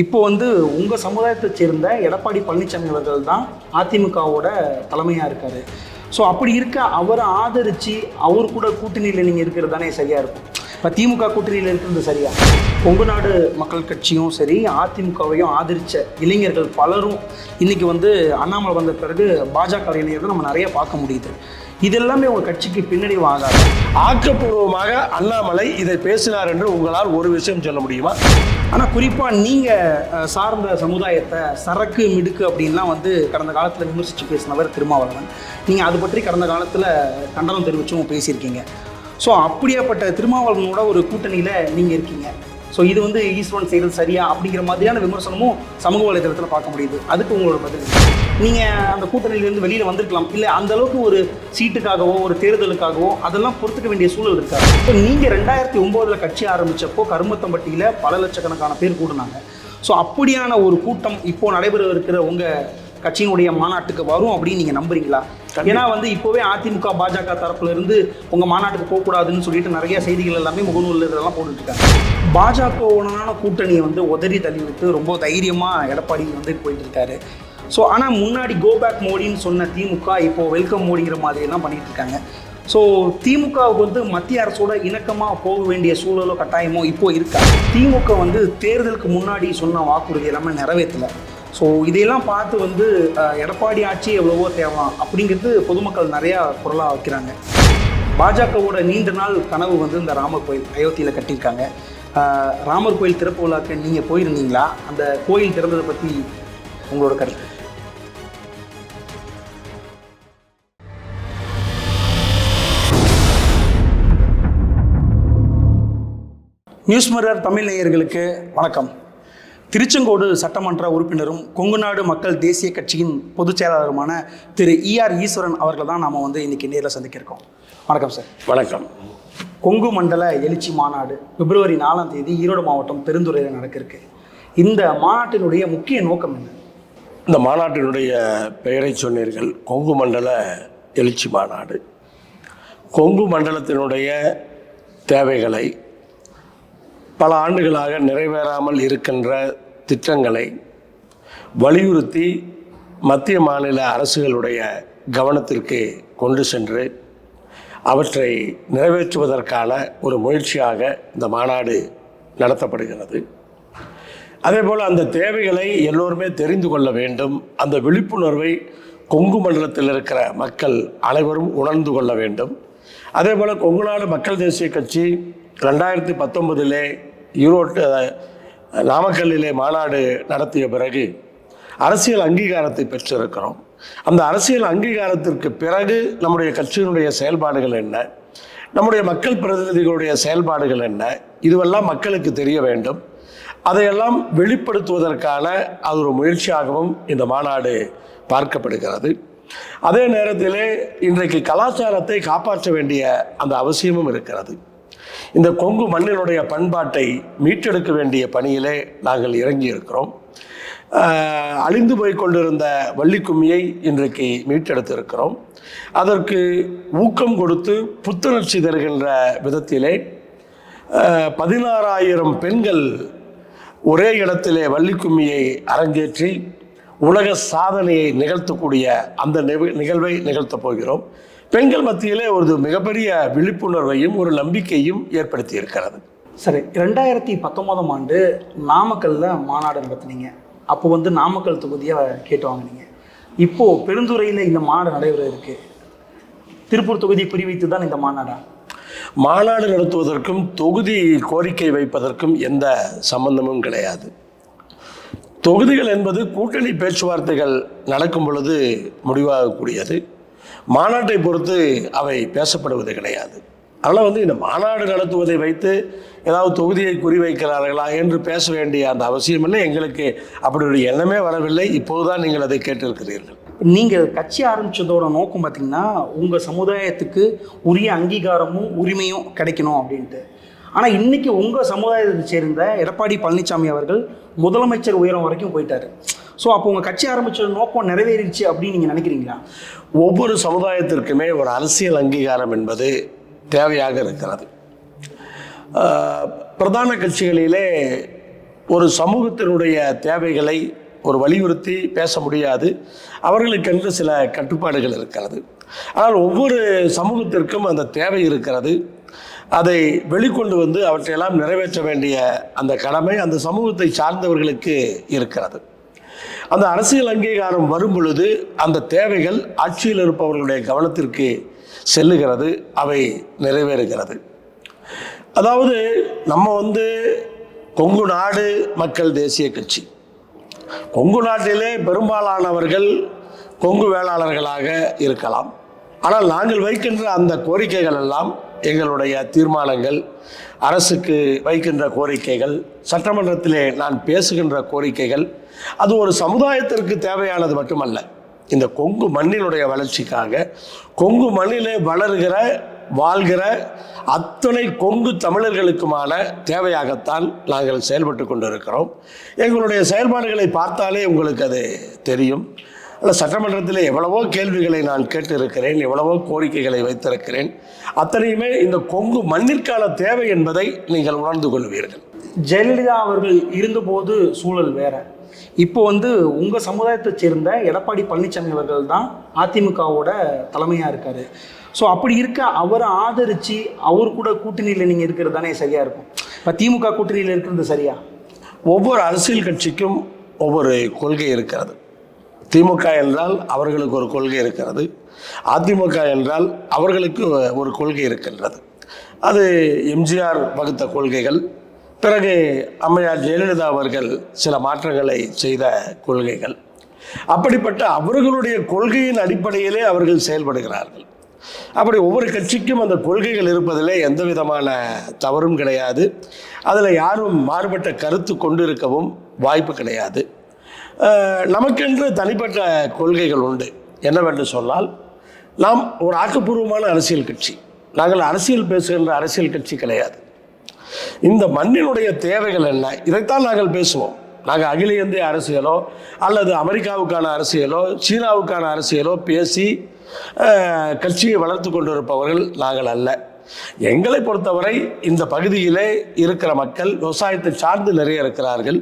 இப்போ வந்து உங்கள் சமுதாயத்தை சேர்ந்த எடப்பாடி பழனிசாமி அவர்கள் தான் அதிமுகவோட தலைமையாக இருக்கார். ஸோ அப்படி இருக்க அவரை ஆதரித்து அவர் கூட கூட்டணியில் நீங்கள் இருக்கிறது தானே சரியாக இருக்கும். இப்போ திமுக கூட்டணியில் இருக்கிறது சரியா? கொங்கு நாடு மக்கள் கட்சியும் சரி அதிமுகவையும் ஆதரித்த இளைஞர்கள் பலரும் இன்னைக்கு வந்து அண்ணாமலை வந்த பிறகு பாஜக இளைஞர்கள் நம்ம நிறைய பார்க்க முடியுது. இது எல்லாமே உங்கள் கட்சிக்கு பின்னடைவு ஆகாது. ஆக்கப்பூர்வமாக அண்ணாமலை இதை பேசினார் என்று உங்களால் ஒரு விஷயம் சொல்ல முடியுமா? ஆனால் குறிப்பாக நீங்கள் சார்ந்த சமுதாயத்தை சரக்கு மிடுக்கு அப்படின்லாம் வந்து கடந்த காலத்தில் விமர்சித்து பேசினவர் திருமாவளவன். நீங்கள் அது பற்றி கடந்த காலத்தில் கண்டனம் தெரிவிச்சும் பேசியிருக்கீங்க. ஸோ அப்படியாப்பட்ட திருமாவளவனோட ஒரு கூட்டணியில் நீங்கள் இருக்கீங்க. ஸோ இது வந்து ஈஸ்வரன் செய்கிறது சரியா? அப்படிங்கிற மாதிரியான விமர்சனமும் சமூக வலைதளத்தில் பார்க்க முடியுது. அதுக்கு உங்களோட பதில். நீங்கள் அந்த கூட்டணியிலேருந்து வெளியில் வந்திருக்கலாம். இல்லை அந்த அளவுக்கு ஒரு சீட்டுக்காகவோ ஒரு தேர்தலுக்காகவோ அதெல்லாம் பொறுத்துக்க வேண்டிய சூழல் இருக்காது இப்போ நீங்கள் ரெண்டாயிரத்தி ஒம்போதில் கட்சி ஆரம்பிச்சப்போ கருமத்தம்பட்டியில் பல லட்சக்கணக்கான பேர் கூடுனாங்க. ஸோ அப்படியான ஒரு கூட்டம் இப்போ நடைபெற இருக்கிற உங்கள் கட்சியினுடைய மாநாட்டுக்கு வரும் அப்படின்னு நீங்கள் நம்புறீங்களா? ஏன்னா வந்து இப்போவே அதிமுக பாஜக தரப்புல இருந்து உங்கள் மாநாட்டுக்கு போகக்கூடாதுன்னு சொல்லிட்டு நிறைய செய்திகள் எல்லாமே முகநூலில் இதெல்லாம் போட்டுட்டு இருக்காங்க. பாஜகவுடனான கூட்டணியை வந்து உதறி தள்ளிவிட்டு ரொம்ப தைரியமாக எடப்பாடி வந்து போயிட்டு இருக்காரு. ஸோ ஆனால் முன்னாடி கோபேக் மோடின்னு சொன்ன திமுக இப்போது வெல்கம் மோடிங்கிற மாதிரியெல்லாம் பண்ணிகிட்டு இருக்காங்க. ஸோ திமுகவுக்கு வந்து மத்திய அரசோட இணக்கமாக போக வேண்டிய சூழலோ கட்டாயமோ இப்போ இருக்கா? திமுக வந்து தேர்தலுக்கு முன்னாடி சொன்ன வாக்குறுதி எல்லாமே நிறைவேற்றலை. ஸோ இதையெல்லாம் பார்த்து வந்து எடப்பாடி ஆட்சி எவ்வளவோ தேவை அப்படிங்கிறது பொதுமக்கள் நிறையா குரலாக வைக்கிறாங்க. பாஜகவோட நீண்ட நாள் கனவு வந்து இந்த ராமர் கோயில் அயோத்தியில் கட்டியிருக்காங்க. ராமர் கோயில் திறப்பு விழாக்கு நீங்கள் போயிருந்தீங்களா? அந்த கோயில் திறந்ததை பற்றி உங்களோட கருத்து. நியூஸ் மிரர் தமிழ் நேயர்களுக்கு வணக்கம். திருச்செங்கோடு சட்டமன்ற உறுப்பினரும் கொங்குநாடு மக்கள் தேசிய கட்சியின் பொதுச் செயலாளருமான திரு இஆர் ஈஸ்வரன் அவர்களை தான் நாம் வந்து இன்னைக்கு நேரில் சந்திக்க இருக்கோம். வணக்கம் சார். வணக்கம். கொங்கு மண்டல எழுச்சி மாநாடு பிப்ரவரி நாலாம் தேதி ஈரோடு மாவட்டம் பெருந்துறையில் நடக்க இந்த மாநாட்டினுடைய முக்கிய நோக்கம் என்ன? இந்த மாநாட்டினுடைய பெயரை சொன்னீர்கள் கொங்கு மண்டல எழுச்சி மாநாடு. கொங்கு மண்டலத்தினுடைய தேவைகளை பல ஆண்டுகளாக நிறைவேறாமல் இருக்கின்ற திட்டங்களை வலியுறுத்தி மத்திய மாநில அரசுகளுடைய கவனத்திற்கு கொண்டு சென்று அவற்றை நிறைவேற்றுவதற்கான ஒரு முயற்சியாக இந்த மாநாடு நடத்தப்படுகிறது. அதேபோல் அந்த தேவைகளை எல்லோருமே தெரிந்து கொள்ள வேண்டும். அந்த விழிப்புணர்வை கொங்கு மண்டலத்தில் இருக்கிற மக்கள் அனைவரும் உணர்ந்து கொள்ள வேண்டும். அதே போல் கொங்குநாடு மக்கள் தேசிய கட்சி ரெண்டாயிரத்தி பத்தொன்பதிலே ஈரோட்டு நாமக்கல்லிலே மாநாடு நடத்திய பிறகு அரசியல் அங்கீகாரத்தை பெற்றிருக்கிறோம். அந்த அரசியல் அங்கீகாரத்திற்கு பிறகு நம்முடைய கட்சியினுடைய செயல்பாடுகள் என்ன? நம்முடைய மக்கள் பிரதிநிதிகளுடைய செயல்பாடுகள் என்ன? இதுவெல்லாம் மக்களுக்கு தெரிய வேண்டும். அதையெல்லாம் வெளிப்படுத்துவதற்கான அது ஒரு முயற்சியாகவும் இந்த மாநாடு பார்க்கப்படுகிறது. அதே நேரத்திலே இன்றைக்கு கலாச்சாரத்தை காப்பாற்ற வேண்டிய அந்த அவசியமும் இருக்கிறது. இந்த கொங்கு மண்ணினுடைய பண்பாட்டை மீட்டெடுக்க வேண்டிய பணியிலே நாங்கள் இறங்கி இருக்கிறோம் அழிந்து போய் கொண்டிருந்த வள்ளிக்கும்மியை இன்றைக்கு மீட்டெடுத்திருக்கிறோம். அதற்கு ஊக்கம் கொடுத்து புத்துணர்ச்சி தருகின்ற விதத்திலே பதினாறாயிரம் பெண்கள் ஒரே இடத்திலே வள்ளிக்கும்மியை அரங்கேற்றி உலக சாதனையை நிகழ்த்தக்கூடிய அந்த நிகழ்வை நிகழ்த்தப் போகிறோம். பெண்கள் மத்தியிலே ஒரு மிகப்பெரிய விழிப்புணர்வையும் ஒரு நம்பிக்கையும் ஏற்படுத்தி இருக்கிறது சரி ரெண்டாயிரத்தி பத்தொன்பதாம் ஆண்டு நாமக்கல்ல மாநாடு நடத்தினீங்க. அப்போ வந்து நாமக்கல் தொகுதியாக கேட்டு வாங்குனீங்க. இப்போது பெருந்துறையில் இந்த மாநாடு நடைபெற இருக்குது திருப்பூர் தொகுதியை குறிவைத்து தான் இந்த மாநாடா? மாநாடு நடத்துவதற்கும் தொகுதி கோரிக்கை வைப்பதற்கும் எந்த சம்பந்தமும் கிடையாது. தொகுதிகள் என்பது கூட்டணி பேச்சுவார்த்தைகள் நடக்கும் பொழுது முடிவாகக்கூடியது. மாநாட்டை பொறுத்து அவை பேசப்படுவது கிடையாது. அதனால் வந்து இந்த மாநாடு நடத்துவதை வைத்து ஏதாவது தொகுதியை குறிவைக்கிறார்களா என்று பேச வேண்டிய அந்த அவசியம் இல்லை. எங்களுக்கு அப்படி ஒரு எண்ணமே வரவில்லை. இப்போதுதான் நீங்கள் அதை கேட்டிருக்கிறீர்கள். நீங்கள் கட்சி ஆரம்பிச்சதோட நோக்கம் பார்த்தீங்கன்னா உங்கள் சமுதாயத்துக்கு உரிய அங்கீகாரமும் உரிமையும் கிடைக்கணும் அப்படின்ட்டு. ஆனால் இன்னைக்கு உங்கள் சமுதாயத்தை சேர்ந்த எடப்பாடி பழனிசாமி அவர்கள் முதலமைச்சர் உயரம் வரைக்கும் போயிட்டாரு. ஸோ அப்போ உங்கள் கட்சி ஆரம்பிச்ச நோக்கம் நிறைவேறிடுச்சு அப்படின்னு நீங்கள் நினைக்கிறீங்களா? ஒவ்வொரு சமுதாயத்திற்குமே ஒரு அரசியல் அங்கீகாரம் என்பது தேவையாக இருக்கிறது. பிரதான கட்சிகளிலே ஒரு சமூகத்தினுடைய தேவைகளை ஒரு வலியுறுத்தி பேச முடியாது. அவர்களுக்கென்று சில கட்டுப்பாடுகள் இருக்கிறது. ஆனால் ஒவ்வொரு சமூகத்திற்கும் அந்த தேவை இருக்கிறது. அதை வெளிக்கொண்டு வந்து அவற்றையெல்லாம் நிறைவேற்ற வேண்டிய அந்த கடமை அந்த சமூகத்தை சார்ந்தவர்களுக்கு இருக்கிறது. அந்த அரசியல் அங்கீகாரம் வரும் பொழுது அந்த தேவைகள் ஆட்சியில் இருப்பவர்களுடைய கவனத்திற்கு செல்லுகிறது அவை நிறைவேறுகிறது. அதாவது நம்ம வந்து கொங்கு நாடு மக்கள் தேசிய கட்சி. கொங்கு நாட்டிலே பெரும்பாலானவர்கள் கொங்கு வேளாளர்களாக இருக்கலாம். ஆனால் நாங்கள் வைக்கின்ற அந்த கோரிக்கைகள் எல்லாம் எங்களுடைய தீர்மானங்கள் அரசுக்கு வைக்கின்ற கோரிக்கைகள் சட்டமன்றத்திலே நான் பேசுகின்ற கோரிக்கைகள் அது ஒரு சமுதாயத்திற்கு தேவையானது மட்டுமல்ல. இந்த கொங்கு மண்ணினுடைய வளர்ச்சிக்காக கொங்கு மண்ணிலே வளர்கிற வாழ்கிற அத்தனை கொங்கு தமிழர்களுக்குமான தேவையாகத்தான் நாங்கள் செயல்பட்டு கொண்டிருக்கிறோம். எங்களுடைய செயல்பாடுகளை பார்த்தாலே உங்களுக்கு அது தெரியும். அல்ல சட்டமன்றத்தில் எவ்வளவோ கேள்விகளை நான் கேட்டிருக்கிறேன் எவ்வளவோ கோரிக்கைகளை வைத்திருக்கிறேன். அத்தனையுமே இந்த கொங்கு மண்ணிற்கான தேவை என்பதை நீங்கள் உணர்ந்து கொள்வீர்கள். ஜெயலலிதா அவர்கள் இருந்தபோது சூழல் வேற. இப்போ வந்து உங்கள் சமுதாயத்தை சேர்ந்த எடப்பாடி பழனிசாமி அவர்கள் தான் அதிமுகவோட தலைமையாக இருக்காரு. ஸோ அப்படி இருக்க அவரை ஆதரித்து அவர் கூட கூட்டணியில் நீங்கள் இருக்கிறது தானே சரியாக இருக்கும். இப்போ திமுக கூட்டணியில் இருக்கிறது சரியா? ஒவ்வொரு அரசியல் கட்சிக்கும் ஒவ்வொரு கொள்கை இருக்கிறது. திமுக என்றால் அவர்களுக்கு ஒரு கொள்கை இருக்கிறது. அதிமுக என்றால் அவர்களுக்கு ஒரு கொள்கை இருக்கின்றது. அது எம்ஜிஆர் வகுத்த கொள்கைகள். பிறகு அம்மையார் ஜெயலலிதா அவர்கள் சில மாற்றங்களை செய்த கொள்கைகள். அப்படிப்பட்ட அவர்களுடைய கொள்கையின் அடிப்படையிலே அவர்கள் செயல்படுகிறார்கள். அப்படி ஒவ்வொரு கட்சிக்கும் அந்த கொள்கைகள் இருப்பதிலே எந்த விதமான தவறும் கிடையாது. அதில் யாரும் மாறுபட்ட கருத்து கொண்டிருக்கவும் வாய்ப்பு கிடையாது. நமக்கென்று தனிப்பட்ட கொள்கைகள் உண்டு. என்னவென்று சொன்னால் நாம் ஒரு ஆக்கப்பூர்வமான அரசியல் கட்சி. நாங்கள் அரசியல் பேசுகின்ற அரசியல் கட்சி கிடையாது. இந்த மண்ணினுடைய தேவைகள் என்ன? இதைத்தான் நாங்கள் பேசுவோம். நாங்கள் அகில இந்திய அரசியலோ அல்லது அமெரிக்காவுக்கான அரசியலோ சீனாவுக்கான அரசியலோ பேசி கட்சியை வளர்த்து கொண்டிருப்பவர்கள் நாங்கள் அல்ல. எங்களை பொறுத்தவரை இந்த பகுதியிலே இருக்கிற மக்கள் விவசாயத்தை சார்ந்து நிறைய இருக்கிறார்கள்.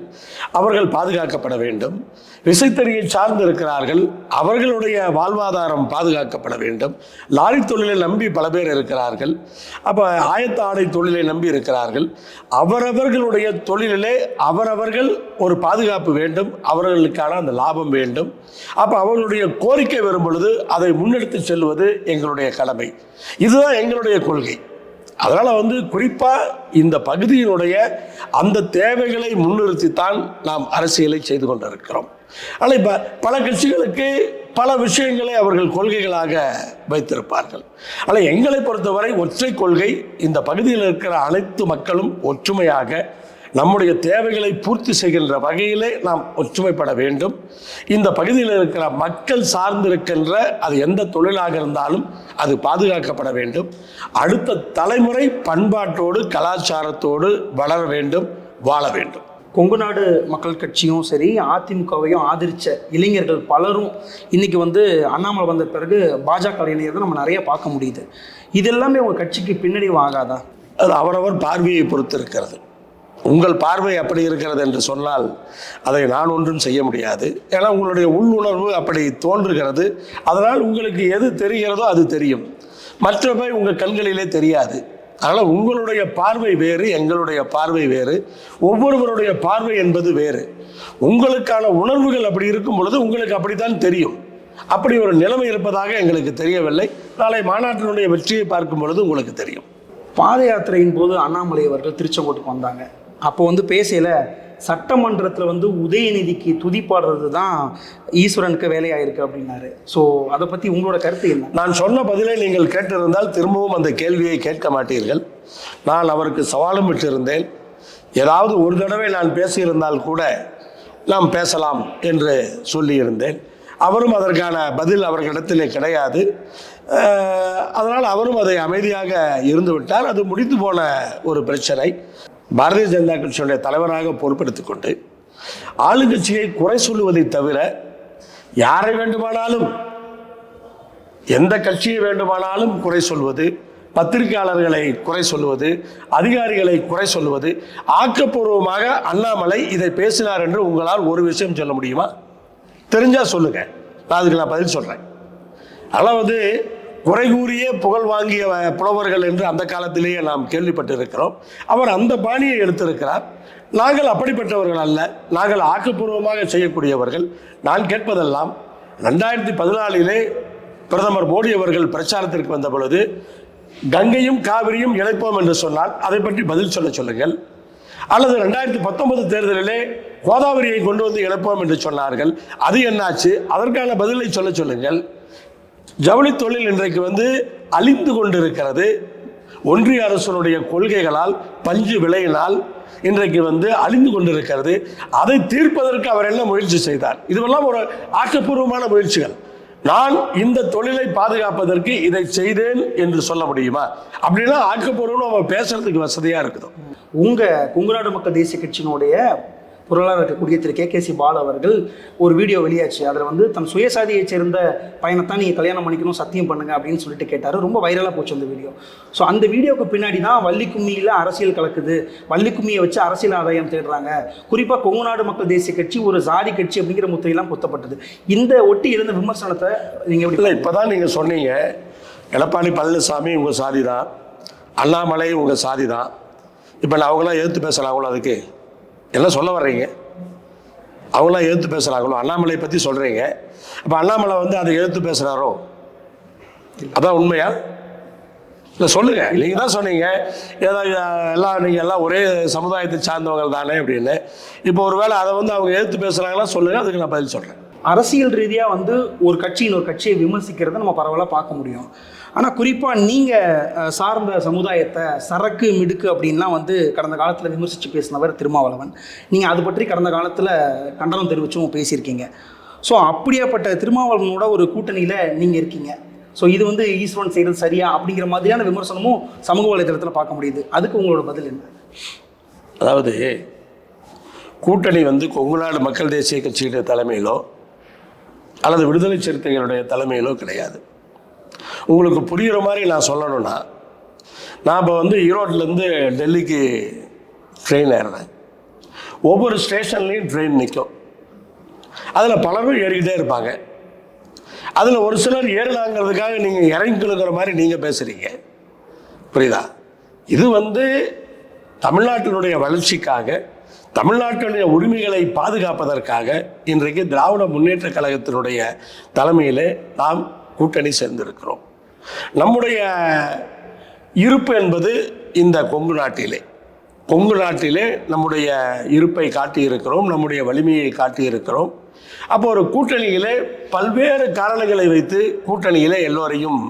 அவர்கள் பாதுகாக்கப்பட வேண்டும். விசைத்தறியை சார்ந்து இருக்கிறார்கள். அவர்களுடைய வாழ்வாதாரம் பாதுகாக்கப்பட வேண்டும். லாரி தொழிலை நம்பி பல பேர் இருக்கிறார்கள். அப்போ ஆயத்த ஆடை தொழிலை நம்பி இருக்கிறார்கள். அவரவர்களுடைய தொழிலிலே அவரவர்கள் ஒரு பாதுகாப்பு வேண்டும் அவர்களுக்கான அந்த லாபம் வேண்டும். அப்போ அவர்களுடைய கோரிக்கை வரும் பொழுது அதை முன்னெடுத்து செல்வது எங்களுடைய கடமை. இதுதான் எங்களுடைய கொள்கை. அதனால் வந்து குறிப்பாக இந்த பகுதியினுடைய அந்த தேவைகளை முன்னிறுத்தி தான் நாம் அரசியலை செய்து கொண்டிருக்கிறோம். ஆனால் இப்போ பல கட்சிகளுக்கு பல விஷயங்களை அவர்கள் கொள்கைகளாக வைத்திருப்பார்கள். ஆனால் எங்களை பொறுத்தவரை ஒற்றை கொள்கை இந்த பகுதியில் இருக்கிற அனைத்து மக்களும் ஒற்றுமையாக நம்முடைய தேவைகளை பூர்த்தி செய்கின்ற வகையிலே நாம் ஒற்றுமைப்பட வேண்டும். இந்த பகுதியில் இருக்கிற மக்கள் சார்ந்திருக்கின்ற அது எந்த தொழிலாக இருந்தாலும் அது பாதுகாக்கப்பட வேண்டும். அடுத்த தலைமுறை பண்பாட்டோடு கலாச்சாரத்தோடு வளர வேண்டும் வாழ வேண்டும். கொங்கு நாடு மக்கள் கட்சியும் சரி அதிமுகவையும் ஆதரித்த இளைஞர்கள் பலரும் இன்னைக்கு வந்து அண்ணாமலை வந்த பிறகு பாஜக இளைஞர்கள் நம்ம நிறைய பார்க்க முடியுது. இது எல்லாமே உங்கள் கட்சிக்கு பின்னடைவு ஆகாதா? அது அவரவர் பார்வையை பொறுத்து இருக்கிறது உங்கள் பார்வை அப்படி இருக்கிறது என்று சொன்னால் அதை நான் ஒன்றும் செய்ய முடியாது. ஏன்னா உங்களுடைய உள்ளுணர்வு அப்படி தோன்றுகிறது. அதனால் உங்களுக்கு எது தெரிகிறதோ அது தெரியும். மற்றவை உங்கள் கண்களிலே தெரியாது. அதனால் உங்களுடைய பார்வை வேறு எங்களுடைய பார்வை வேறு ஒவ்வொருவருடைய பார்வை என்பது வேறு. உங்களுக்கான உணர்வுகள் அப்படி இருக்கும் பொழுது உங்களுக்கு அப்படித்தான் தெரியும். அப்படி ஒரு நிலைமை இருப்பதாக எங்களுக்கு தெரியவில்லை. நாளை மாநாட்டினுடைய வெற்றியை பார்க்கும் பொழுது உங்களுக்கு தெரியும். பாத யாத்திரையின் போது அண்ணாமலை அவர்கள் திருச்செங்கோட்டுக்கு வந்தாங்க. அப்போ வந்து பேசல சட்டமன்றத்தில் வந்து உதயநிதிக்கு துதி பாடுறது தான் ஈஸ்வரனுக்கு வேலையாயிருக்கு அப்படின்னாரு. ஸோ அதை பற்றி உங்களோட கருத்து என்ன? நான் சொன்ன பதிலை நீங்கள் கேட்டிருந்தால் திரும்பவும் அந்த கேள்வியை கேட்க மாட்டீர்கள். நான் அவருக்கு சவாலும் விட்டிருந்தேன். ஏதாவது ஒரு தடவை நான் பேசியிருந்தால் கூட நாம் பேசலாம் என்று சொல்லியிருந்தேன். அவரும் அதற்கான பதில் அவர்களிடத்திலே கிடையாது. அதனால் அவரும் அதை அமைதியாக இருந்துவிட்டார். அது முடிந்து போன ஒரு பிரச்சனை. பாரதிய ஜனதா கட்சியுடைய தலைவராக பொறுப்பெடுத்துக் கொண்டு ஆளுங்கட்சியை குறை சொல்லுவதை தவிர யாரை வேண்டுமானாலும் எந்த கட்சியை வேண்டுமானாலும் குறை சொல்வது பத்திரிகையாளர்களை குறை சொல்லுவது அதிகாரிகளை குறை சொல்லுவது ஆக்கப்பூர்வமாக அண்ணாமலை இதை பேசினார் என்று உங்களால் ஒரு விஷயம் சொல்ல முடியுமா? தெரிஞ்சா சொல்லுங்க. நான் அதுக்கு நான் பதில் சொல்றேன். அதாவது குறைகூறியே புகழ் வாங்கிய புலவர்கள் என்று அந்த காலத்திலேயே நாம் கேள்விப்பட்டிருக்கிறோம். அவர் அந்த பாணியை எடுத்திருக்கிறார். நாங்கள் அப்படிப்பட்டவர்கள் அல்ல. நாங்கள் ஆக்கப்பூர்வமாக செய்யக்கூடியவர்கள். நான் கேட்பதெல்லாம் ரெண்டாயிரத்தி பதினாலிலே பிரதமர் மோடி அவர்கள் பிரச்சாரத்திற்கு வந்த பொழுது கங்கையும் காவிரியும் இணைப்போம் என்று சொன்னால் அதை பற்றி பதில் சொல்ல சொல்லுங்கள். அல்லது ரெண்டாயிரத்தி பத்தொன்பது தேர்தலிலே கோதாவரியை கொண்டு வந்து இணைப்போம் என்று சொன்னார்கள். அது என்னாச்சு? அதற்கான பதிலை சொல்ல சொல்லுங்கள். ஜவுளி தொழில் இன்றைக்கு வந்து அழிந்து கொண்டிருக்கிறது. ஒன்றிய அரசனுடைய கொள்கைகளால் பஞ்சு விலையினால் இன்றைக்கு வந்து அழிந்து கொண்டிருக்கிறது. அதை தீர்ப்பதற்கு அவர் என்ன முயற்சி செய்தார்? இதுவெல்லாம் ஒரு ஆக்கப்பூர்வமான முயற்சிகள். நான் இந்த தொழிலை பாதுகாப்பதற்கு இதை செய்தேன் என்று சொல்ல முடியுமா? அப்படின்னா ஆக்கப்பூர்வம் நம்ம பேசுறதுக்கு வசதியா இருக்குது. உங்க குங்குநாடு மக்கள் தேசிய கட்சியினுடைய பொருளாளர் இருக்கக்கூடிய திரு கே. கே. சி. பால் அவர்கள் ஒரு வீடியோ வெளியாச்சு. அதில் வந்து தன் சுயசாதியைச் சேர்ந்த பையனைத்தான் நீங்கள் கல்யாணம் பண்ணிக்கணும் சத்தியம் பண்ணுங்க அப்படின்னு சொல்லிட்டு கேட்டார். ரொம்ப வைரலாக போச்சு அந்த வீடியோ. ஸோ அந்த வீடியோக்கு பின்னாடி தான் வள்ளி கும்மியில் அரசியல் கலக்குது. வள்ளி கும்மியை வச்சு அரசியல் ஆதாயம் தேடுறாங்க. குறிப்பாக கொங்குநாடு மக்கள் தேசிய கட்சி ஒரு ஜாதி கட்சி அப்படிங்கிற முத்திரையெல்லாம் பொத்தப்பட்டது. இந்த ஒட்டி இருந்த விமர்சனத்தை நீங்கள் எப்படி இப்போ இப்போதான் நீங்கள் சொன்னீங்க. எடப்பாடி பழனிசாமி உங்கள் சாதி தான் அண்ணாமலை உங்கள் சாதி தான் இப்போ நான் அவங்களாம் எதிர்த்து பேசுகிறாங்களோ அதுக்கு? எல்லாம் சொல்ல வர்றீங்க. அவங்களாம் எழுத்து பேசுகிறாங்களோ அண்ணாமலை பற்றி சொல்கிறீங்க அப்போ அண்ணாமலை வந்து அதை எழுத்து பேசுகிறாரோ அதான் உண்மையா? இல்லை சொல்லுங்கள் நீங்கள் தான் சொன்னீங்க. ஏதோ எல்லாம் நீங்கள் எல்லாம் ஒரே சமுதாயத்தை சார்ந்தவங்க தானே அப்படின்னு. இப்போ ஒருவேளை அதை வந்து அவங்க எழுத்து பேசுகிறாங்களா சொல்லுங்கள் அதுக்கு நான் பதில் சொல்கிறேன் அரசியல் ரீதியாக வந்து ஒரு கட்சியின் ஒரு கட்சியை விமர்சிக்கிறத நம்ம பரவலாக பார்க்க முடியும். ஆனால் குறிப்பாக நீங்கள் சார்ந்த சமுதாயத்தை சரக்கு மிடுக்கு அப்படின்லாம் வந்து கடந்த காலத்தில் விமர்சித்து பேசினவர் திருமாவளவன். நீங்கள் அது பற்றி கடந்த காலத்தில் கண்டனம் தெரிவிச்சும் பேசியிருக்கீங்க. ஸோ அப்படியாப்பட்ட திருமாவளவனோட ஒரு கூட்டணியில் நீங்கள் இருக்கீங்க. ஸோ இது வந்து ஈஸ்வரன் செய்கிறது சரியா அப்படிங்கிற மாதிரியான விமர்சனமும் சமூக வலைதளத்தில் பார்க்க முடியுது. அதுக்கு உங்களோட பதில் என்ன? அதாவது கூட்டணி வந்து கொங்குநாடு மக்கள் தேசிய கட்சியுடைய தலைமையிலோ அல்லது விடுதலை சிறுத்தைகளுடைய தலைமையிலோ கிடையாது. உங்களுக்கு புரிகிற மாதிரி நான் சொல்லணும்னா நான் இப்போ வந்து ஈரோட்லேருந்து டெல்லிக்கு ட்ரெயின் ஏறினேன் ஒவ்வொரு ஸ்டேஷன்லேயும் ட்ரெயின் நிற்கும் அதில் பலரும் ஏறிக்கிட்டே இருப்பாங்க. அதில் ஒரு சிலர் ஏறலாங்கிறதுக்காக நீங்கள் இறங்கிக்கணுங்கிற மாதிரி நீங்கள் பேசுகிறீங்க புரியுதா? இது வந்து தமிழ்நாட்டினுடைய வளர்ச்சிக்காக தமிழ்நாட்டினுடைய உரிமைகளை பாதுகாப்பதற்காக இன்றைக்கு திராவிட முன்னேற்ற கழகத்தினுடைய தலைமையிலே நாம் கூட்டணி சேர்ந்திருக்கிறோம். நம்முடைய இருப்பு என்பது இந்த கொங்கு நாட்டிலே. கொங்கு நாட்டிலே நம்முடைய இருப்பை காட்டியிருக்கிறோம் நம்முடைய வலிமையை காட்டியிருக்கிறோம். அப்போ ஒரு கூட்டணியிலே பல்வேறு காரணங்களை வைத்து கூட்டணியிலே எல்லோரையும்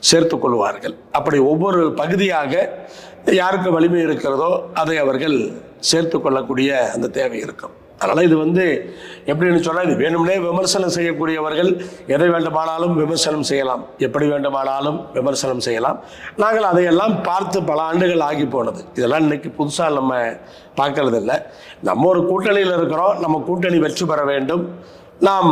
சேர்த்து கொள்வார்கள். அப்படி ஒவ்வொரு பகுதியாக யாருக்கு வலிமை இருக்கிறதோ அதை அவர்கள் சேர்த்து கொள்ளக்கூடிய அந்த தேவை இருக்கும். அதனால் இது வந்து எப்படின்னு சொன்னால் இது வேணும்னே விமர்சனம் செய்யக்கூடியவர்கள் எதை வேண்டுமானாலும் விமர்சனம் செய்யலாம். எப்படி வேண்டுமானாலும் விமர்சனம் செய்யலாம். நாங்கள் அதையெல்லாம் பார்த்து பல ஆண்டுகள் ஆகி போனது. இதெல்லாம் இன்னைக்கு புதுசாக நம்ம பார்க்கறது இல்லை நம்ம ஒரு கூட்டணியில் இருக்கிறோம். நம்ம கூட்டணி வெற்றி பெற வேண்டும். நாம்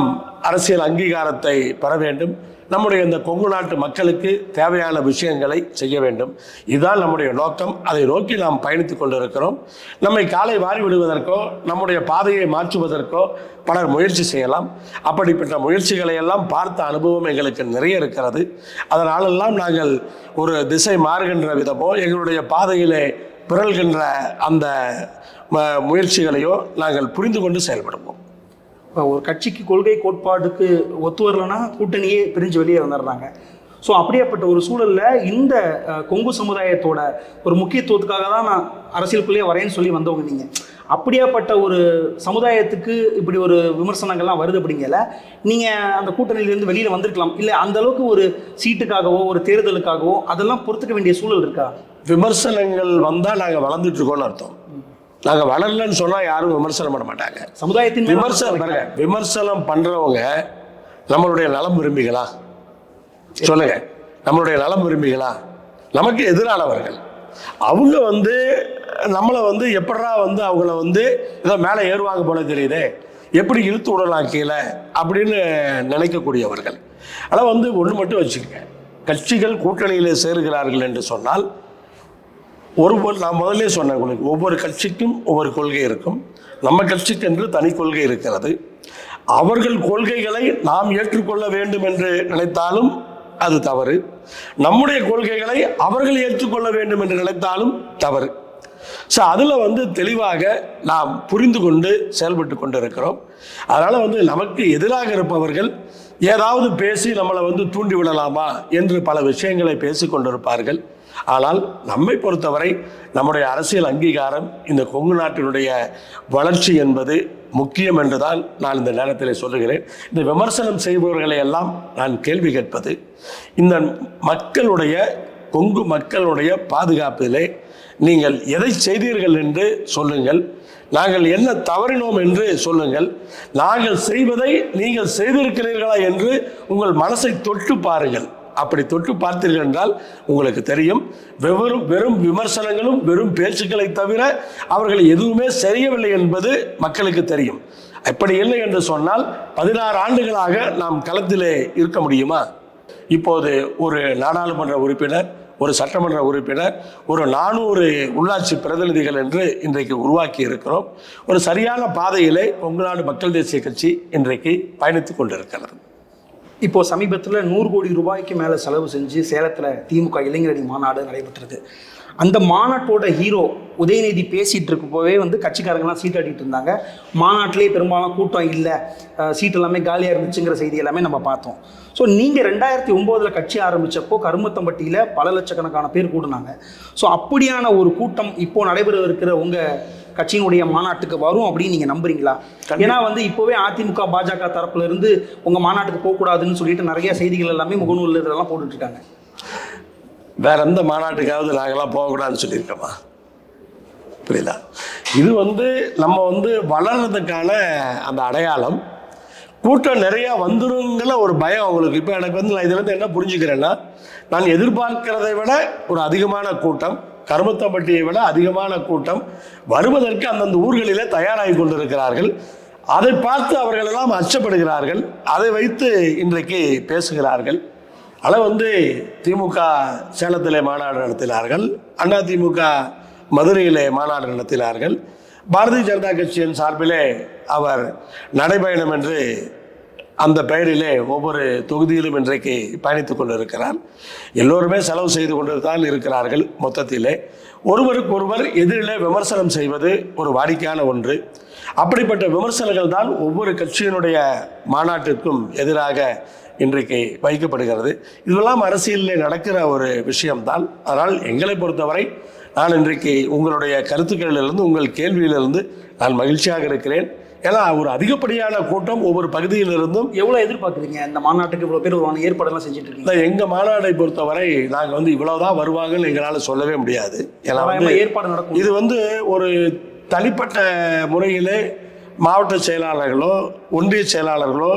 அரசியல் அங்கீகாரத்தை பெற வேண்டும். நம்முடைய இந்த கொங்கு நாட்டு மக்களுக்கு தேவையான விஷயங்களை செய்ய வேண்டும். இதுதான் நம்முடைய நோக்கம். அதை நோக்கி நாம் பயணித்துக் கொண்டிருக்கிறோம். நம்மை காலை வாரி விடுவதற்கோ நம்முடைய பாதையை மாற்றுவதற்கோ பலர் முயற்சி செய்யலாம். அப்படிப்பட்ட முயற்சிகளை எல்லாம் பார்த்த அனுபவம் எங்களுக்கு நிறைய இருக்கிறது. அதனாலெல்லாம் நாங்கள் ஒரு திசை மாறுகின்ற விதமோ எங்களுடைய பாதையிலே பிறழ்கின்ற அந்த ம- முயற்சிகளையோ நாங்கள் புரிந்து கொண்டு செயல்படுவோம். ஒரு கட்சிக்கு கொள்கை கோட்பாட்டுக்கு ஒத்து வரலன்னா கூட்டணியே பிரிஞ்சு வெளியே வந்துடுறாங்க. ஸோ அப்படியேப்பட்ட ஒரு சூழலில் இந்த கொங்கு சமுதாயத்தோட ஒரு முக்கியத்துவத்துக்காக தான் நான் அரசியலுக்குள்ளேயே வரேன்னு சொல்லி வந்தவங்க நீங்கள் அப்படியாப்பட்ட ஒரு சமுதாயத்துக்கு இப்படி ஒரு விமர்சனங்கள்லாம் வருது அப்படிங்கல நீங்கள் அந்த கூட்டணியிலேருந்து வெளியில் வந்திருக்கலாம். இல்லை அந்த அளவுக்கு ஒரு சீட்டுக்காகவோ ஒரு தேர்தலுக்காகவோ அதெல்லாம் பொறுத்துக்க வேண்டிய சூழல் இருக்கா? விமர்சனங்கள் வந்தால் நாங்கள் வளர்ந்துட்டு இருக்கோம்னு அர்த்தம். நாங்கள் வளரலன்னு சொன்னால் யாரும் விமர்சனம் பண்ண மாட்டாங்க. சமுதாயத்தின் விமர்சனம் பாருங்க விமர்சனம் பண்றவங்க நம்மளுடைய நலம் விரும்பிகளா? சொல்லுங்க. நம்மளுடைய நலம் விரும்பிகளா? நமக்கு எதிரானவர்கள். அவங்க வந்து நம்மளை வந்து எப்படா வந்து அவங்கள வந்து ஏதோ மேலே ஏறுவாங்க போல தெரியுதே எப்படி இழுத்து விடலாம் கீழே அப்படின்னு நினைக்கக்கூடியவர்கள். ஆனால் வந்து ஒன்று மட்டும் வச்சுக்கோங்க. கட்சிகள் கூட்டணியிலே சேருகிறார்கள் என்று சொன்னால் ஒரு நான் முதல்ல சொன்னேன் உங்களுக்கு ஒவ்வொரு கட்சிக்கும் ஒவ்வொரு கொள்கை இருக்கும். நம்ம கட்சிக்கு என்று தனி கொள்கை இருக்கிறது. அவர்கள் கொள்கைகளை நாம் ஏற்றுக்கொள்ள வேண்டும் என்று நினைத்தாலும் அது தவறு. நம்முடைய கொள்கைகளை அவர்கள் ஏற்றுக்கொள்ள வேண்டும் என்று நினைத்தாலும் தவறு. ஸோ அதில் வந்து தெளிவாக நாம் புரிந்து கொண்டு செயல்பட்டு கொண்டு இருக்கிறோம் அதனால் வந்து நமக்கு எதிராக இருப்பவர்கள் ஏதாவது பேசி நம்மளை வந்து தூண்டி விடலாமா என்று பல விஷயங்களை பேசி கொண்டிருப்பார்கள். ஆனால் நம்மை பொறுத்தவரை நம்முடைய அரசியல் அங்கீகாரம் இந்த கொங்கு நாட்டினுடைய வளர்ச்சி என்பது முக்கியம் என்றுதான் நான் இந்த நேரத்தில் சொல்லுகிறேன். இந்த விமர்சனம் செய்பவர்களை எல்லாம் நான் கேள்வி கேட்பது இந்த மக்களுடைய கொங்கு மக்களுடைய பாதுகாப்பிலே நீங்கள் எதை செய்தீர்கள் என்று சொல்லுங்கள். நாங்கள் என்ன தவறினோம் என்று சொல்லுங்கள். நாங்கள் செய்வதை நீங்கள் செய்திருக்கிறீர்களா என்று உங்கள் மனசை தொட்டு பாருங்கள். அப்படி தொட்டு பார்த்தீர்கள் என்றால் உங்களுக்கு தெரியும். வெறும் வெறும் விமர்சனங்களும் வெறும் பேச்சுக்களை தவிர அவர்கள் எதுவுமே சரியவில்லை என்பது மக்களுக்கு தெரியும். அப்படி இல்லை என்று சொன்னால் பதினாறு ஆண்டுகளாக நாம் களத்திலே இருக்க முடியுமா? இப்போது ஒரு நாடாளுமன்ற உறுப்பினர் ஒரு சட்டமன்ற உறுப்பினர் ஒரு நானூறு உள்ளாட்சி பிரதிநிதிகள் என்று இன்றைக்கு உருவாக்கி இருக்கிறோம். ஒரு சரியான பாதையிலே கொங்குநாடு மக்கள் தேசிய கட்சி இன்றைக்கு பயணித்துக் கொண்டிருக்கிறது. இப்போது சமீபத்தில் நூறு கோடி ரூபாய்க்கு மேலே செலவு செஞ்சு சேலத்தில் திமுக இளைஞரணி மாநாடு நடைபெற்றது அந்த மாநாட்டோட ஹீரோ உதயநிதி பேசிகிட்டு இருக்கப்போவே வந்து கட்சிக்காரங்களாம் சீட்டாட்டிட்டு இருந்தாங்க. மாநாட்டிலே பெரும்பாலும் கூட்டம் இல்லை. சீட் எல்லாமே காலியாக இருந்துச்சுங்கிற செய்தி எல்லாமே நம்ம பார்த்தோம். ஸோ நீங்கள் ரெண்டாயிரத்தி ஒம்போதில் கட்சி ஆரம்பித்தப்போ கருமத்தம்பட்டியில் பல லட்சக்கணக்கான பேர் கூடுனாங்க. ஸோ அப்படியான ஒரு கூட்டம் இப்போது நடைபெற இருக்கிற உங்கள் கட்சியினுடைய மாநாட்டுக்கு வரும் அப்படின்னு நீங்கள் நம்புறீங்களா? ஏன்னா வந்து இப்போவே அதிமுக பாஜக தரப்புல இருந்து உங்கள் மாநாட்டுக்கு போகக்கூடாதுன்னு சொல்லிட்டு நிறைய செய்திகள் எல்லாமே முகநூலில் இதெல்லாம் போட்டுட்டு இருக்காங்க வேற எந்த மாநாட்டுக்காவது நாங்களாம் போகக்கூடாதுன்னு சொல்லியிருக்கோமா? புரியுதா? இது வந்து நம்ம வந்து வளர்றதுக்கான அந்த அடையாளம். கூட்டம் நிறையா வந்துருங்கிற ஒரு பயம் அவங்களுக்கு. இப்போ எனக்கு வந்து நான் இதுலேருந்து என்ன புரிஞ்சுக்கிறேன்னா நான் எதிர்பார்க்கிறதை விட ஒரு அதிகமான கூட்டம். கருமத்தம்பட்டியை விட அதிகமான கூட்டம் வருவதற்கு அந்தந்த ஊர்களிலே தயாராகி கொண்டிருக்கிறார்கள். அதை பார்த்து அவர்களெல்லாம் அச்சப்படுகிறார்கள். அதை வைத்து இன்றைக்கு பேசுகிறார்கள். ஆனால் வந்து திமுக சேலத்திலே மாநாடு நடத்தினார்கள். அண்ணா திமுக மதுரையிலே மாநாடு நடத்தினார்கள். பாரதிய ஜனதா கட்சியின் சார்பிலே அவர் நடைபயணம் என்று அந்த பெயரிலே ஒவ்வொரு தொகுதியிலும் இன்றைக்கு பயணித்து கொண்டிருக்கிறார். எல்லோருமே செலவு செய்து கொண்டு தான் இருக்கிறார்கள் மொத்தத்திலே. ஒருவருக்கு ஒருவர் எதிரிலே விமர்சனம் செய்வது ஒரு வாடிக்கையான ஒன்று. அப்படிப்பட்ட விமர்சனங்கள் தான் ஒவ்வொரு கட்சியினுடைய மாநாட்டிற்கும் எதிராக இன்றைக்கு வைக்கப்படுகிறது. இதெல்லாம் அரசியலில் நடக்கிற ஒரு விஷயம்தான். அதனால் எங்களை பொறுத்தவரை நான் இன்றைக்கு உங்களுடைய கருத்துக்களிலிருந்து உங்கள் கேள்வியிலிருந்து நான் மகிழ்ச்சியாக இருக்கிறேன். ஏன்னா ஒரு அதிகப்படியான கூட்டம் ஒவ்வொரு பகுதியிலிருந்தும் எவ்வளோ எதிர்பார்க்குறீங்க? இந்த மாநாட்டுக்கு இவ்வளோ பேர் வருவாங்க ஏற்பாடெல்லாம் செஞ்சுட்டு இருக்கீங்க எங்கள் மாநாடை பொறுத்தவரை நாங்கள் வந்து இவ்வளவுதான் வருவாங்கன்னு எங்களால் சொல்லவே முடியாது. ஏன்னா வந்து ஏற்பாடு நடக்கும். இது வந்து ஒரு தனிப்பட்ட முறையிலே மாவட்ட செயலாளர்களோ ஒன்றிய செயலாளர்களோ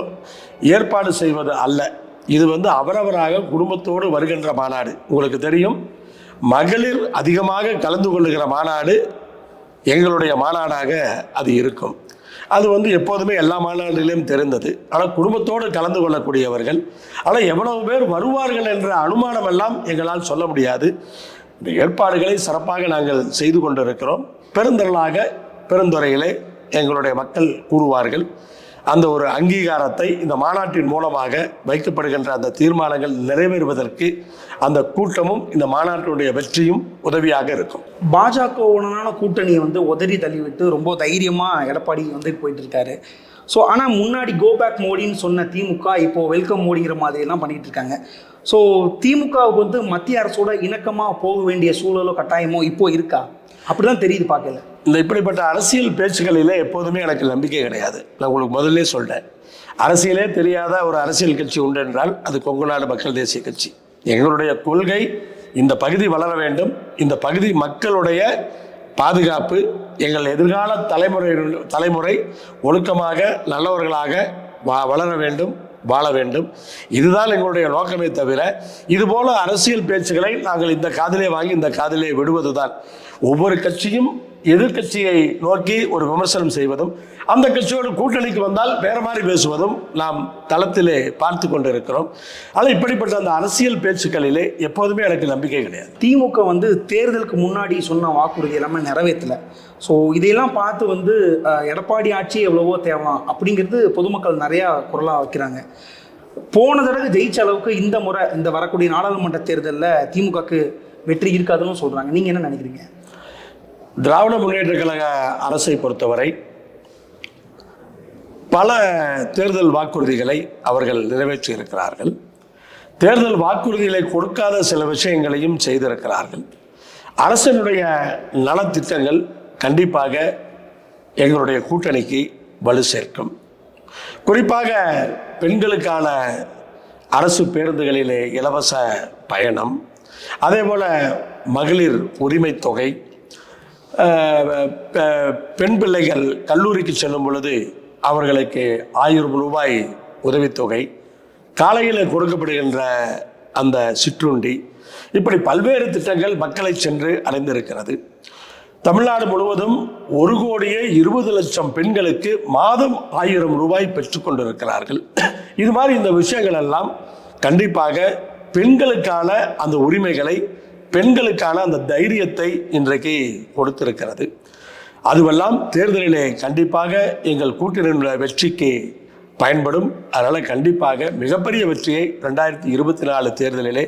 ஏற்பாடு செய்வது அல்ல. இது வந்து அவரவராக குடும்பத்தோடு வருகின்ற மாநாடு. உங்களுக்கு தெரியும் மகளிர் அதிகமாக கலந்து கொள்ளுகிற மாநாடு எங்களுடைய மாநாடாக அது இருக்கும். அது வந்து எப்போதுமே எல்லா மாநாடுகளிலும் தெரிந்தது. ஆனால் குடும்பத்தோடு கலந்து கொள்ளக்கூடியவர்கள் ஆனால் எவ்வளவு பேர் வருவார்கள் என்ற அனுமானம் எல்லாம் எங்களால் சொல்ல முடியாது. இந்த ஏற்பாடுகளை சிறப்பாக நாங்கள் செய்து கொண்டிருக்கிறோம். பெருந்திரளாக பெருந்துறையிலே எங்களுடைய மக்கள் கூறுவார்கள். அந்த ஒரு அங்கீகாரத்தை இந்த மாநாட்டின் மூலமாக வைக்கப்படுகின்ற அந்த தீர்மானங்கள் நிறைவேறுவதற்கு அந்த கூட்டமும் இந்த மாநாட்டினுடைய வெற்றியும் உதவியாக இருக்கும். பாஜகவுடனான கூட்டணியை வந்து உதறி தள்ளிவிட்டு ரொம்ப தைரியமாக எடப்பாடி வந்து போயிட்டு இருக்காரு. ஸோ ஆனால் முன்னாடி கோபேக் மோடின்னு சொன்ன திமுக இப்போ வெல்கம் மோடிங்கிற மாதிரியெல்லாம் பண்ணிகிட்டு இருக்காங்க. ஸோ திமுகவுக்கு வந்து மத்திய அரசோட இணக்கமாக போக வேண்டிய சூழலோ கட்டாயமோ இப்போ இருக்கா? அப்படிதான் தெரியுது பார்க்கல. இந்த இப்படிப்பட்ட அரசியல் பேச்சுக்களில் எப்போதுமே எனக்கு நம்பிக்கை கிடையாது. நான் உங்களுக்கு முதல்ல சொல்கிறேன் அரசியலே தெரியாத ஒரு அரசியல் கட்சி உண்டு என்றால் அது கொங்கு நாடு மக்கள் தேசிய கட்சி. எங்களுடைய கொள்கை இந்த பகுதி வளர வேண்டும். இந்த பகுதி மக்களுடைய பாதுகாப்பு எங்கள் எதிர்கால தலைமுறை தலைமுறை ஒழுக்கமாக நல்லவர்களாக வா வளர வேண்டும் வாழ வேண்டும். இதுதான் எங்களுடைய நோக்கமே தவிர இதுபோல அரசியல் பேச்சுகளை நாங்கள் இந்த காதிலே வாங்கி இந்த காதிலே விடுவதுதான். ஒவ்வொரு கட்சியும் எதிர்க்கட்சியை நோக்கி ஒரு விமர்சனம் செய்வதும் அந்த கட்சியோடு கூட்டணிக்கு வந்தால் வேற மாதிரி பேசுவதும் நாம் தளத்திலே பார்த்து கொண்டிருக்கிறோம். ஆனால் இப்படிப்பட்ட அந்த அரசியல் பேச்சுக்களிலே எப்போதுமே எனக்கு நம்பிக்கை கிடையாது. திமுக வந்து தேர்தலுக்கு முன்னாடி சொன்ன வாக்குறுதி எல்லாமே நிறைவேற்றலை. ஸோ இதையெல்லாம் பார்த்து வந்து எடப்பாடி ஆட்சி எவ்வளவோ தேவலாம் அப்படிங்கிறது பொதுமக்கள் நிறையா குரலாக வைக்கிறாங்க. போன தடவை ஜெயிச்ச அளவுக்கு இந்த முறை இந்த வரக்கூடிய நாடாளுமன்ற தேர்தலில் திமுகக்கு வெற்றி இருக்காதுன்னு சொல்கிறாங்க நீங்கள் என்ன நினைக்கிறீங்க? திராவிட முன்னேற்ற கழக அரசை பொறுத்தவரை பல தேர்தல் வாக்குறுதிகளை அவர்கள் நிறைவேற்றி இருக்கிறார்கள் தேர்தல் வாக்குறுதிகளை கொடுக்காத சில விஷயங்களையும் செய்திருக்கிறார்கள். அரசனுடைய நலத்திட்டங்கள் கண்டிப்பாக எங்களுடைய கூட்டணிக்கு வலு சேர்க்கும். குறிப்பாக பெண்களுக்கான அரசு பேருந்துகளிலே இலவச பயணம் அதே போல் மகளிர் உரிமைத் தொகை பெண் பிள்ளைகள் கல்லூரிக்கு செல்லும் பொழுது அவர்களுக்கு ஆயிரம் ரூபாய் உதவித்தொகை காலையில் கொடுக்கப்படுகின்ற அந்த சிற்றுண்டி இப்படி பல்வேறு திட்டங்கள் மக்களை சென்று அடைந்திருக்கிறது. தமிழ்நாடு முழுவதும் ஒரு கோடியே இருபது லட்சம் பெண்களுக்கு மாதம் ஆயிரம் ரூபாய் பெற்றுக்கொண்டிருக்கிறார்கள் இது மாதிரி இந்த விஷயங்கள் எல்லாம் கண்டிப்பாக பெண்களுக்கான அந்த உரிமைகளை பெண்களுக்கான அந்த தைரியத்தை இன்றைக்கு கொடுத்திருக்கிறது. அதுவெல்லாம் தேர்தலிலே கண்டிப்பாக எங்கள் கூட்டணியினுடைய வெற்றிக்கு பயன்படும். அதனால் கண்டிப்பாக மிகப்பெரிய வெற்றியை ரெண்டாயிரத்தி இருபத்தி நாலு தேர்தலிலே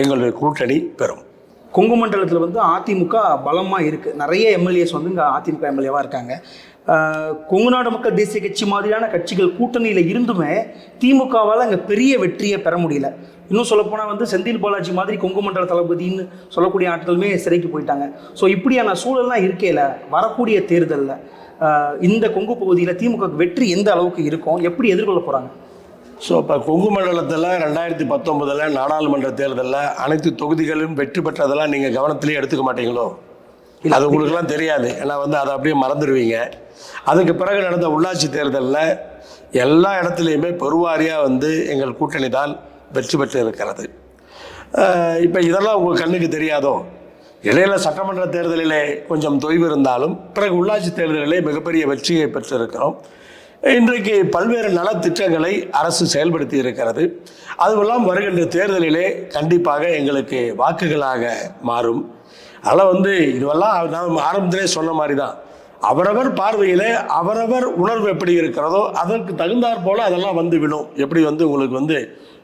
எங்களுடைய கூட்டணி பெறும். கொங்கு மண்டலத்தில் வந்து அதிமுக பலமாக இருக்குது நிறைய எம்எல்ஏஸ் வந்து இங்கே அதிமுக எம்எல்ஏவாக இருக்காங்க. கொங்குநாடு கொங்கு நாடு மக்கள் தேசிய கட்சி மாதிரியான கட்சிகள் கூட்டணியில் இருந்துமே திமுகவால் அங்கே பெரிய வெற்றியை பெற முடியல. இன்னும் சொல்லப்போனால் வந்து செந்தில் பாலாஜி மாதிரி கொங்கு மண்டல தளபதின்னு சொல்லக்கூடிய ஆட்களுமே சிறைக்கு போயிட்டாங்க. ஸோ இப்படியான சூழல்லாம் இருக்கையில் வரக்கூடிய தேர்தலில் இந்த கொங்கு பகுதியில் திமுக வெற்றி எந்த அளவுக்கு இருக்கும்? எப்படி எதிர்கொள்ள போகிறாங்க ஸோ இப்போ கொங்கு மண்டலத்தில் ரெண்டாயிரத்தி பத்தொன்பதில் நாடாளுமன்ற தேர்தலில் அனைத்து தொகுதிகளிலும் வெற்றி பெற்றதெல்லாம் நீங்கள் கவனத்திலே எடுத்துக்க மாட்டீங்களோ? அது உங்களுக்குலாம் தெரியாது. ஏன்னா வந்து அதை அப்படியே மறந்துடுவீங்க. அதுக்கு பிறகு நடந்த உள்ளாட்சி தேர்தலில் எல்லா இடத்துலையுமே பெருவாரியாக வந்து எங்கள் கூட்டணி தான் வெற்றி பெற்று இருக்கிறது. இப்போ இதெல்லாம் உங்கள் கண்ணுக்கு தெரியாதோ? இடையில சட்டமன்ற தேர்தலிலே கொஞ்சம் தொய்வு இருந்தாலும் பிறகு உள்ளாட்சி தேர்தலிலே மிகப்பெரிய வெற்றியை பெற்றிருக்கிறோம். இன்றைக்கு பல்வேறு நலத்திட்டங்களை அரசு செயல்படுத்தி இருக்கிறது. அதுவெல்லாம் வருகின்ற தேர்தலிலே கண்டிப்பாக எங்களுக்கு வாக்குகளாக மாறும். அதெல்லாம் வந்து இதுவெல்லாம் நாம் ஆரம்பத்திலே சொன்ன மாதிரி தான் அவரவர் பார்வையிலே அவரவர் உணர்வு எப்படி இருக்கிறதோ அதற்கு தகுந்தாற் போல் அதெல்லாம் வந்து விழும். எப்படி வந்து உங்களுக்கு வந்து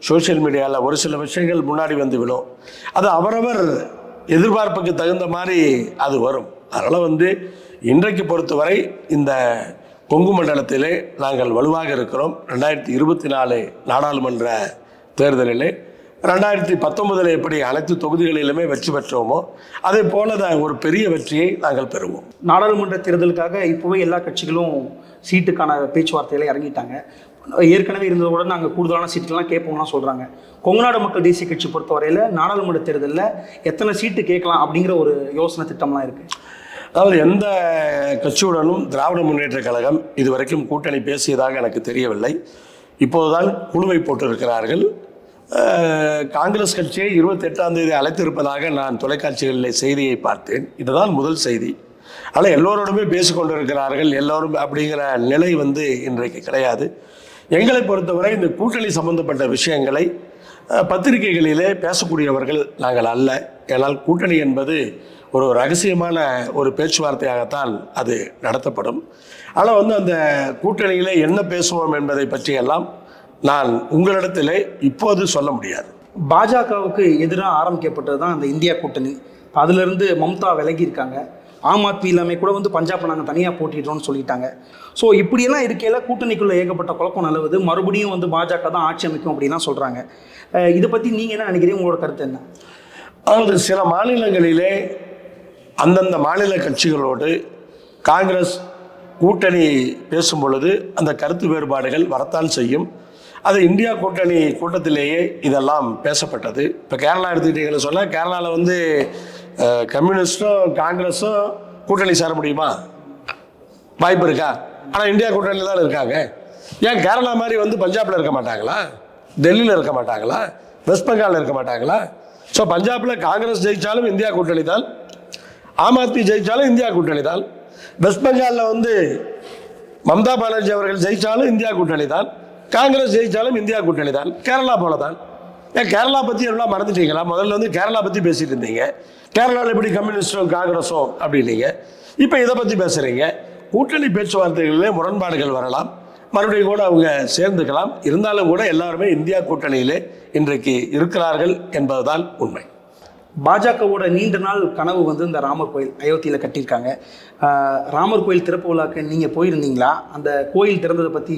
சோஷியல் மீடியாவில் ஒரு சில விஷயங்கள் முன்னாடி வந்து விழும். அது அவரவர் எதிர்பார்ப்புக்கு தகுந்த மாதிரி அது வரும். அதனால் வந்து இன்றைக்கு பொறுத்தவரை இந்த கொங்கு மண்டலத்திலே நாங்கள் வலுவாக இருக்கிறோம். ரெண்டாயிரத்தி இருபத்தி நாலு நாடாளுமன்ற தேர்தலிலே ரெண்டாயிரத்தி பத்தொன்பதில் எப்படி அனைத்து தொகுதிகளிலுமே வெற்றி பெற்றோமோ அதே போல தான் ஒரு பெரிய வெற்றியை நாங்கள் பெறுவோம். நாடாளுமன்ற தேர்தலுக்காக இப்போவே எல்லா கட்சிகளும் சீட்டுக்கான பேச்சுவார்த்தைகளை இறங்கிட்டாங்க. ஏற்கனவே இருந்ததோட நாங்கள் கூடுதலான சீட்டுலாம் கேட்போம்லாம் சொல்கிறாங்க கொங்குநாடு மக்கள் தேசிய கட்சி பொறுத்தவரையில் நாடாளுமன்ற தேர்தலில் எத்தனை சீட்டு கேட்கலாம் அப்படிங்கிற ஒரு யோசனை திட்டம்லாம் இருக்குது அதாவது எந்த கட்சியுடனும் திராவிட முன்னேற்ற கழகம் இதுவரைக்கும் கூட்டணி பேசியதாக எனக்கு தெரியவில்லை. இப்போதுதான் குழுவை போட்டிருக்கிறார்கள். காங்கிரஸ் கட்சியை இருபத்தெட்டாம் தேதி அழைத்திருப்பதாக நான் தொலைக்காட்சிகளில் செய்தியை பார்த்தேன். இதுதான் முதல் செய்தி. ஆனால் எல்லோரோடுமே பேசிக்கொண்டிருக்கிறார்கள். எல்லோரும் அப்படிங்கிற நிலை வந்து இன்றைக்கு கிடையாது. எங்களை பொறுத்தவரை இந்த கூட்டணி சம்பந்தப்பட்ட விஷயங்களை பத்திரிகைகளிலே பேசக்கூடியவர்கள் நாங்கள் அல்ல. ஏனால் கூட்டணி என்பது ஒரு ரகசியமான ஒரு பேச்சுவார்த்தையாகத்தான் அது நடத்தப்படும். ஆனால் வந்து அந்த கூட்டணியிலே என்ன பேசுவோம் என்பதை பற்றியெல்லாம் நான் உங்களிடத்திலே இப்போது சொல்ல முடியாது. பாஜகவுக்கு எதிராக ஆரம்பிக்கப்பட்டது தான் அந்த இந்தியா கூட்டணி. அதிலிருந்து மம்தா விலகி இருக்காங்க ஆம் ஆத்மி இல்லாமல் கூட வந்து பஞ்சாப் நாங்கள் தனியாக போட்டிடுறோம்னு சொல்லிட்டாங்க. ஸோ இப்படியெல்லாம் இருக்கையில் கூட்டணிக்குள்ளே ஏகப்பட்ட குழப்பம் நிலவுது. மறுபடியும் வந்து பாஜக தான் ஆட்சி அமைக்கும் அப்படிலாம் சொல்கிறாங்க இதை பற்றி நீங்கள் என்ன நினைக்கிறீங்க? உங்களோட கருத்து என்ன? அதாவது சில மாநிலங்களிலே அந்தந்த மாநில கட்சிகளோடு காங்கிரஸ் கூட்டணி பேசும் பொழுது அந்த கருத்து வேறுபாடுகள் வரத்தான் செய்யும். அது இந்தியா கூட்டணி கூட்டத்திலேயே இதெல்லாம் பேசப்பட்டது. இப்போ கேரளா எடுத்துக்கிட்டீங்கன்னு சொன்னால் கேரளாவில் வந்து கம்யூனிஸ்டும் காங்கிரஸும் கூட்டணி சேர முடியுமா? வாய்ப்பு இருக்கா? ஆனால் இந்தியா கூட்டணியில் தான் இருக்காங்க. ஏன் கேரளா மாதிரி வந்து பஞ்சாபில் இருக்க மாட்டாங்களா? டெல்லியில் இருக்க மாட்டாங்களா? வெஸ்ட் பெங்காலில் இருக்க மாட்டாங்களா? ஸோ பஞ்சாபில் காங்கிரஸ் ஜெயித்தாலும் இந்தியா கூட்டணி தான். ஆம் ஆத்மி ஜெயித்தாலும் இந்தியா கூட்டணி தான். வெஸ்ட் பெங்காலில் வந்து மம்தா பானர்ஜி அவர்கள் ஜெயித்தாலும் இந்தியா கூட்டணி தான். காங்கிரஸ் ஜெயித்தாலும் இந்தியா கூட்டணி தான். கேரளா போல தான் ஏன் கேரளா பற்றி எல்லாம் மறந்துட்டீங்களா? முதல்ல வந்து கேரளா பற்றி பேசிட்டு இருந்தீங்க. கேரளாவில் எப்படி கம்யூனிஸ்டும் காங்கிரஸும் அப்படின்னீங்க. இப்போ இதை பற்றி பேசுகிறீங்க கூட்டணி பேச்சுவார்த்தைகளிலே முரண்பாடுகள் வரலாம். மறுபடியும் கூட அவங்க சேர்ந்துக்கலாம். இருந்தாலும் கூட எல்லாருமே இந்தியா கூட்டணியிலே இன்றைக்கு இருக்கிறார்கள் என்பதுதான் உண்மை. பாஜகவோட நீண்ட நாள் கனவு வந்து இந்த ராமர் கோயில் அயோத்தியில் கட்டியிருக்காங்க. ராமர் கோயில் திறப்பு விழாக்கு நீங்கள் போயிருந்தீங்களா? அந்த கோயில் திறந்ததை பற்றி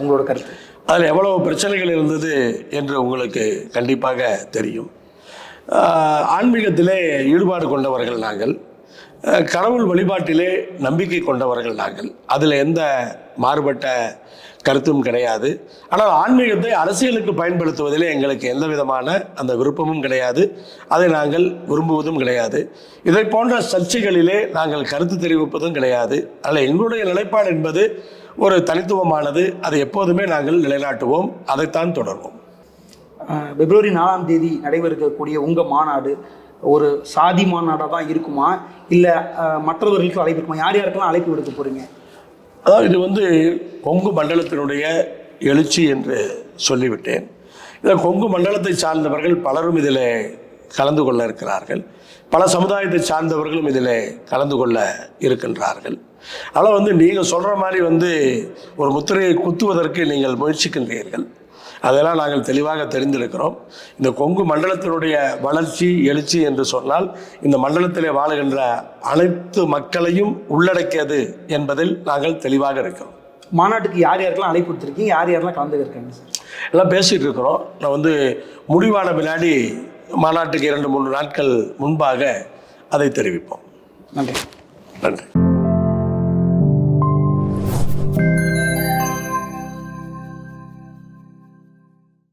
உங்களோட கருத்து. அதில் எவ்வளவு பிரச்சனைகள் இருந்தது என்று உங்களுக்கு கண்டிப்பாக தெரியும். ஆன்மீகத்திலே ஈடுபாடு கொண்டவர்கள் நாங்கள் கடவுள் வழிபாட்டிலே நம்பிக்கை கொண்டவர்கள் நாங்கள். அதில் எந்த மாறுபட்ட கருத்தும் கிடையாது. ஆனால் ஆன்மீகத்தை அரசியலுக்கு பயன்படுத்துவதிலே எங்களுக்கு எந்த விதமான அந்த விருப்பமும் கிடையாது. அதை நாங்கள் விரும்புவதும் கிடையாது. இதை போன்ற சர்ச்சைகளிலே நாங்கள் கருத்து தெரிவிப்பதும் கிடையாது. அதில் எங்களுடைய நிலைப்பாடு என்பது ஒரு தனித்துவமானது அதை எப்போதுமே நாங்கள் நிலைநாட்டுவோம் அதைத்தான் தொடர்வோம். பிப்ரவரி நாலாம் தேதி நடைபெறக்கூடிய உங்கள் மாநாடு ஒரு சாதி மாநாடாக தான் இருக்குமா? இல்லை மற்றவர்களுக்கு அழைப்பு இருக்குமா? யார் யாருக்கெல்லாம் அழைப்பு விடுக்க போகிறீங்க அதாவது இது வந்து கொங்கு மண்டலத்தினுடைய எழுச்சி என்று சொல்லிவிட்டேன். இந்த கொங்கு மண்டலத்தை சார்ந்தவர்கள் பலரும் இதில் கலந்து கொள்ள இருக்கிறார்கள். பல சமுதாயத்தை சார்ந்தவர்களும் இதில் கலந்து கொள்ள இருக்கின்றார்கள். அதனால் வந்து நீங்கள் சொல்கிற மாதிரி வந்து ஒரு முத்திரையை குத்துவதற்கு நீங்கள் முயற்சிக்கின்றீர்கள். அதெல்லாம் நாங்கள் தெளிவாக தெரிந்திருக்கிறோம். இந்த கொங்கு மண்டலத்தினுடைய வளர்ச்சி எழுச்சி என்று சொன்னால் இந்த மண்டலத்திலே வாழுகின்ற அனைத்து மக்களையும் உள்ளடக்கியது என்பதில் நாங்கள் தெளிவாக இருக்கிறோம். மாநாட்டுக்கு யார் யாருக்கெல்லாம் அழைப்பு கொடுத்துருக்கீங்க யார் யாரெல்லாம் கலந்துருக்காங்க சார் எல்லாம் பேசிகிட்டு இருக்கிறோம். நான் வந்து முடிவான பின்னாடி மாநாட்டுக்கு இரண்டு மூன்று நாட்கள் முன்பாக அதை தெரிவிப்போம். நன்றி. நன்றி.